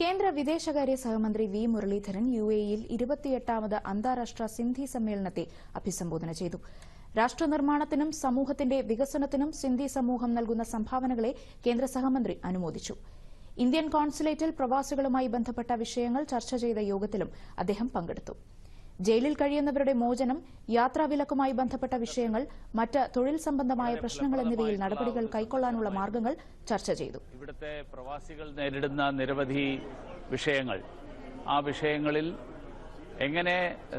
കേന്ദ്ര വിദേശകാര്യ സഹമന്ത്രി വി മുരളീധരൻ യു എയിൽ ഇരുപത്തിയെട്ടാമത് അന്താരാഷ്ട്ര സിന്ധി സമ്മേളനത്തെ അഭിസംബോധന ചെയ്തു. രാഷ്ട്രനിർമ്മാണത്തിനും സമൂഹത്തിന്റെ വികസനത്തിനും സിന്ധി സമൂഹം നൽകുന്ന സംഭാവനകളെ കേന്ദ്ര സഹമന്ത്രി അനുമോദിച്ചു. ഇന്ത്യൻ കോൺസുലേറ്റിൽ പ്രവാസികളുമായി ബന്ധപ്പെട്ട വിഷയങ്ങൾ ചർച്ച ചെയ്ത യോഗത്തിലും അദ്ദേഹം പങ്കെടുത്തു. ജയിലിൽ കഴിയുന്നവരുടെ മോചനം യാത്രാവിലക്കുമായി ബന്ധപ്പെട്ട വിഷയങ്ങൾ മറ്റ് തൊഴിൽ സംബന്ധമായ പ്രശ്നങ്ങൾ എന്നിവയിൽ നടപടികൾ കൈക്കൊള്ളാനുള്ള മാർഗങ്ങൾ ചർച്ച ചെയ്തു. ഇവിടുത്തെ പ്രവാസികൾ നേരിടുന്ന നിരവധി വിഷയങ്ങൾ. ആ വിഷയങ്ങളിൽ എങ്ങനെ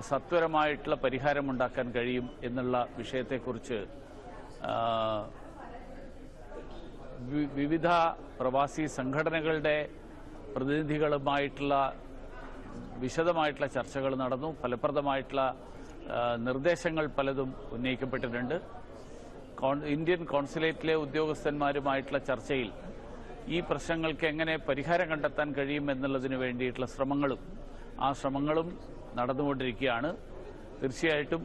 സത്വരമായിട്ടുള്ള പരിഹാരമുണ്ടാക്കാൻ കഴിയും എന്നുള്ള വിഷയത്തെക്കുറിച്ച് വിവിധ പ്രവാസി സംഘടനകളുടെ പ്രതിനിധികളുമായിട്ടുള്ള വിശദമായിട്ടുള്ള ചർച്ചകൾ നടന്നു. ഫലപ്രദമായിട്ടുള്ള നിർദ്ദേശങ്ങൾ പലതും ഉന്നയിക്കപ്പെട്ടിട്ടുണ്ട്. ഇന്ത്യൻ കോൺസുലേറ്റിലെ ഉദ്യോഗസ്ഥന്മാരുമായിട്ടുള്ള ചർച്ചയിൽ ഈ പ്രശ്നങ്ങൾക്ക് എങ്ങനെ പരിഹാരം കണ്ടെത്താൻ കഴിയും എന്നുള്ളതിന് വേണ്ടിയിട്ടുള്ള ശ്രമങ്ങളും ആ ശ്രമങ്ങളും നടന്നുകൊണ്ടിരിക്കുകയാണ്. തീർച്ചയായിട്ടും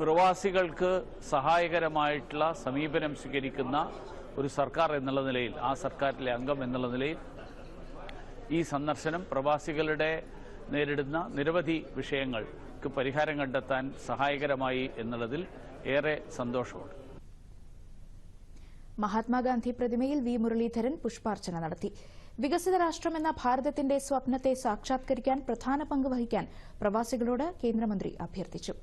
പ്രവാസികൾക്ക് സഹായകരമായിട്ടുള്ള സമീപനം സ്വീകരിക്കുന്ന ഒരു സർക്കാർ എന്നുള്ള നിലയിൽ ആ സർക്കാരിലെ അംഗം എന്നുള്ള നിലയിൽ ഈ സന്ദർശനം പ്രവാസികളുടെ നേരിടുന്ന നിരവധി വിഷയങ്ങൾക്ക് പരിഹാരം കണ്ടെത്താൻ സഹായകരമായി എന്നുള്ളതിൽ ഏറെ സന്തോഷമുണ്ട്. മഹാത്മാഗാന്ധി പ്രതിമയിൽ വി. മുരളീധരൻ പുഷ്പാർച്ചന നടത്തി. വികസിത രാഷ്ട്രമെന്ന ഭാരതത്തിന്റെ സ്വപ്നത്തെ സാക്ഷാത്കരിക്കാൻ പ്രധാന പങ്ക് വഹിക്കാൻ പ്രവാസികളോട് കേന്ദ്രമന്ത്രി അഭ്യർത്ഥിച്ചു.